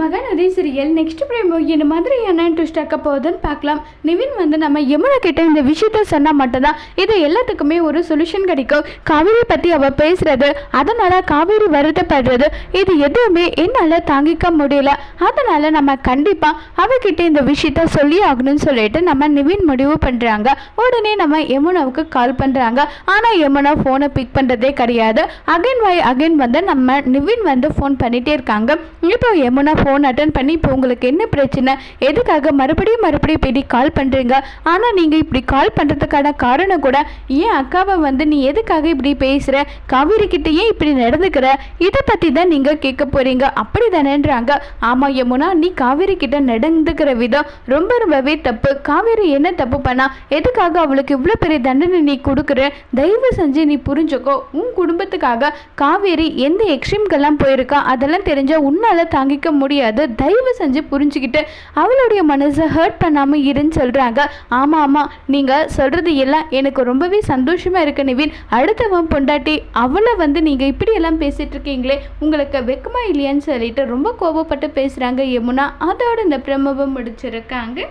Mahanadi serial next பிரேமோ என்ன மாதிரியான twist ஆக்க போகுதுன்னு பார்க்கலாம். நிவின் வந்து நம்ம யமுனா கிட்ட இந்த விஷயத்த சொன்னால் மட்டும்தான். இது எல்லாத்துக்குமே ஒரு சொல்யூஷன் கிடைக்கும். காவேரி பற்றி அவள் பேசுறது அதனால காவேரி வருத்தப்படுறது இது எதுவுமே என்னால் தாங்கிக்க முடியல. அதனால நம்ம கண்டிப்பாக அவகிட்ட இந்த விஷயத்த சொல்லி ஆகணும்னு சொல்லிட்டு நம்ம நிவின் முடிவு பண்ணுறாங்க உடனே நம்ம யமுனாவுக்கு கால் பண்ணுறாங்க ஆனால் யமுனா ஃபோனை பிக் பண்ணுறதே கிடையாது. அகைன் வை அகைன் வந்து நம்ம நிவின் வந்து ஃபோன் பண்ணிகிட்டே இருக்காங்க. இப்போ யமுனா ஃபோன் அட்டன் பண்ணி இப்போ உங்களுக்கு என்ன பிரச்சனை? எதுக்காக மறுபடியும் மறுபடியும் இப்படி கால் பண்ணுறீங்க ஆனால் நீங்கள் இப்படி கால் பண்ணுறதுக்கான காரணம் கூட ஏன் அக்காவை வந்து நீ எதுக்காக இப்படி பேசுகிற காவேரி கிட்ட ஏன் இப்படி நடந்துக்கிற? இதை பற்றி தான் நீங்கள் கேட்க போகிறீங்க அப்படி தானேன்றாங்க ஆமாம் யமுனா நீ காவேரி கிட்ட நடந்துக்கிற விதம் ரொம்ப ரொம்பவே தப்பு. காவேரி என்ன தப்பு பண்ணா? எதுக்காக அவளுக்கு இவ்வளோ பெரிய தண்டனை நீ கொடுக்குற? தயவு செஞ்சு நீ புரிஞ்சுக்கோ. உன் குடும்பத்துக்காக காவேரி எந்த எக்ஸ்ட்ரீம்க்கெல்லாம் போயிருக்கா? அதெல்லாம் தெரிஞ்சால் உன்னால் தாங்கிக்க முடியாது. தயவு செஞ்சு புரிஞ்சுக்கிட்டு அவளுடைய மனசை ஹர்ட் பண்ணாமல் இருன்னு சொல்கிறாங்க ஆமாம் ஆமாம் நீங்கள் சொல்கிறது எல்லாம் எனக்கு ரொம்பவே சந்தோஷமாக இருக்கு நிவின். அடுத்தவன் பொண்டாட்டி அவளை வந்து நீங்கள் இப்படியெல்லாம் பேசிகிட்டு இருக்கீங்களே உங்களுக்கு வெக்கமா இல்லையான்னு சொல்லிட்டு ரொம்ப கோபப்பட்டு பேசுகிறாங்க யமுனா. அதோட இந்த பிரமவம் முடிச்சிருக்காங்க.